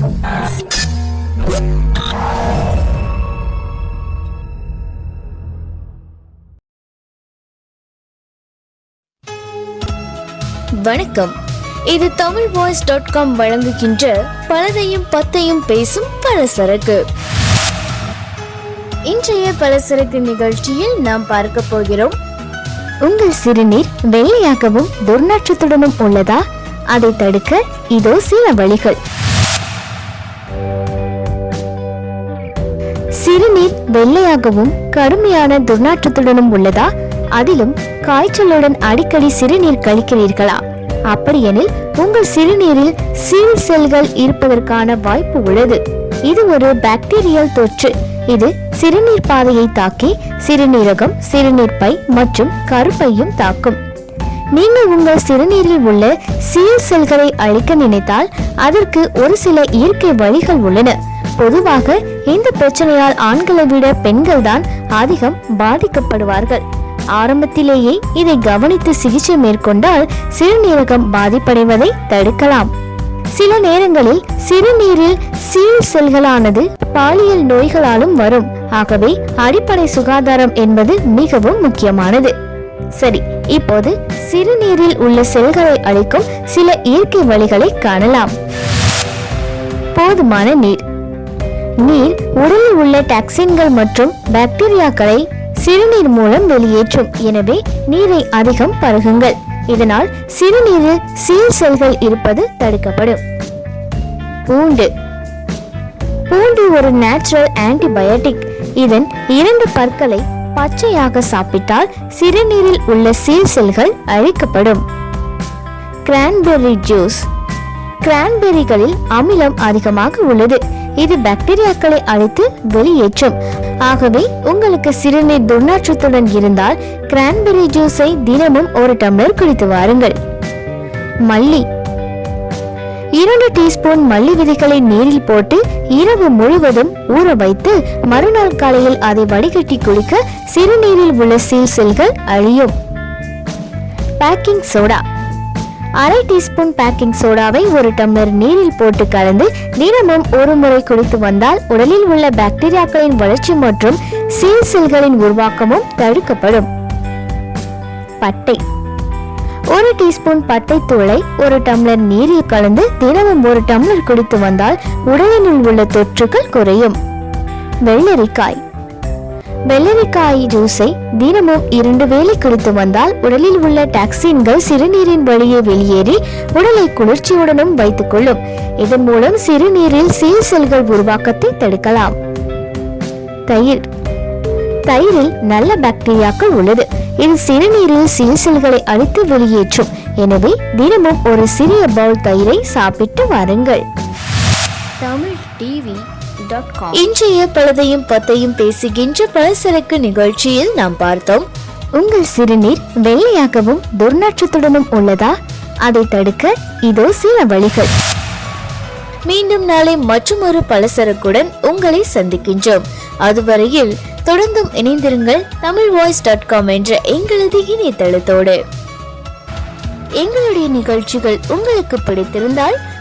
வணக்கம். இது Tamil voice dot com வழங்குகின்ற பலதையும் பத்தையும் பேசும் பலசரக்கு. இன்றைய பலசரக்கு நிகழ்ச்சியில் நாம் பார்க்க போகிறோம். உங்கள் சிறுநீர் வெள்ளையாகவும் துர்நாற்றத்துடனும் உள்ளதா? அதை தடுக்க இதோ சில வழிகள். சிறுநீர் வெள்ளையாகவும் கடுமையான துர்நாற்றத்துடனும் உள்ளதா? அதிலும் காய்ச்சலுடன் அடிக்கடி சிறுநீர் கழிக்கிறீர்களா? அப்படியெனில் உங்கள் சிறுநீரில் சீல் செல்கள் இருப்பதற்கான வாய்ப்பு உள்ளது. இது ஒரு பாக்டீரியல் தொற்று. இது சிறுநீர் பாதையை தாக்கி சிறுநீரகம் சிறுநீர் பை மற்றும் கருப்பையும் தாக்கும். நீங்கள் உங்கள் சிறுநீரில் உள்ள சீல் செல்களை அழிக்க நினைத்தால் அதற்கு ஒரு சில இயற்கை வழிகள் உள்ளன. பொதுவாக இந்த பிரச்சனையால் ஆண்களை விட பெண்கள் தான் அதிகம் பாதிக்கப்படுவார்கள். ஆரம்பத்திலேயே இதை கவனித்து சிகிச்சை மேற்கொண்டால் சிறுநீரகம் பாதிப்படைவதை தடுக்கலாம். சில நேரங்களில் சிறுநீரில் சீல் செல்களானது பாலியல் நோய்களாலும் வரும். ஆகவே அடிப்படை சுகாதாரம் என்பது மிகவும் முக்கியமானது. சரி இப்போது சிறுநீரில் உள்ள செல்களை அழிக்கும் சில இயற்கை வழிகளை காணலாம். போதுமான நீர். நீர் உடலில் உள்ள டாக்ஸின்கள் மற்றும் பாக்டீரியாக்களை சிறுநீர் மூலம் வெளியேற்றும். எனவே நீரை அதிகம் பருகுங்கள். இதனால் சிறுநீரில் சீல் செல்கள் இருப்பது தடுக்கப்படும். பூண்டு. பூண்டு ஒரு நேச்சுரல் ஆன்டிபயோட்டிக் இதன் இரண்டு பற்களை பச்சையாக சாப்பிட்டால் சிறுநீரில் உள்ள சீல் செல்கள் அழிக்கப்படும். கிரான்பெர்ரி ஜூஸ் கிரான்பெர்ரிகளில் அமிலம் அதிகமாக உள்ளது. இது பாக்டீரியாக்களை அழித்து வெளியேற்றும். ஆகவே உங்களுக்கு சிறுநீர் துர்நாற்றத்துடன் இருந்தால் கிரான்பெரி ஜூஸை தினமும் ஒரு டம்ளர் குடித்து வாருங்கள். மல்லி. இரண்டு டீஸ்பூன் மல்லி விதைகளை நீரில் போட்டு இரவு முழுவதும் ஊற வைத்து மறுநாள் காலையில் அதை வடிகட்டி குளிக்க சிறுநீரில் உள்ள சீல் செல்கள் அழியும். Baking soda. அரை டீஸ்பூன் பேக்கிங் சோடாவை ஒரு டம்ளர் நீரில் போட்டு கலந்து தினமும் ஒரு முறை குடித்து வந்தால் உடலில் உள்ள பாக்டீரியாக்களின் வளர்ச்சி மற்றும் சீல் செல்களின் உருவாக்கமும் தடுக்கப்படும். பட்டை. ஒரு டீஸ்பூன் பட்டை தூளை ஒரு டம்ளர் நீரில் கலந்து தினமும் ஒரு டம்ளர் குடித்து வந்தால் உடலினுள் உள்ள தொற்றுகள் குறையும். வெள்ளரிக்காய். வெள்ளரிக்காய் ஜூஸை தினமும் இரண்டு வேளை குடித்து வந்தால் உடலில் உள்ள டாக்ஸின்கள் சிறுநீரின் வழியே வெளியேறி உடலை குளிர்ச்சியுடனும் வைத்துக் கொள்ளும். இதன் மூலம் சிறுநீரில் சீல் செல்கள் உருவாக்கத்தை தடுக்கலாம். தயிர். தயிரில் நல்ல பாக்டீரியாக்கள் உள்ளது. இது சிறுநீரில் சீல் செல்களை அழித்து வெளியேற்றும். எனவே தினமும் ஒரு சிறிய பவுல் தயிரை சாப்பிட்டு வாருங்கள். தமிழ் டிவி இன்றைய பழுதையும் பத்தையும் பேசுகின்ற பலசரக்கு நிகழ்ச்சியில் நாம் பார்த்தோம். உங்கள் சிறுநீர் வெள்ளையாகவும் துர்நாற்றத்துடனும் உள்ளதா? அதை தடுக்க இதோ சில வழிகள். மீண்டும் நாளை மற்றொரு பலசரக்குடன் உங்களை சந்திக்கின்றோம். அதுவரையில் தொடர்ந்தும் இணைந்திருங்கள் தமிழ் வாய்ஸ் டாட் காம் என்ற எங்களது இணையதளத்தோடு. எங்களுடைய நிகழ்ச்சிகள் உங்களுக்கு பிடித்திருந்தால்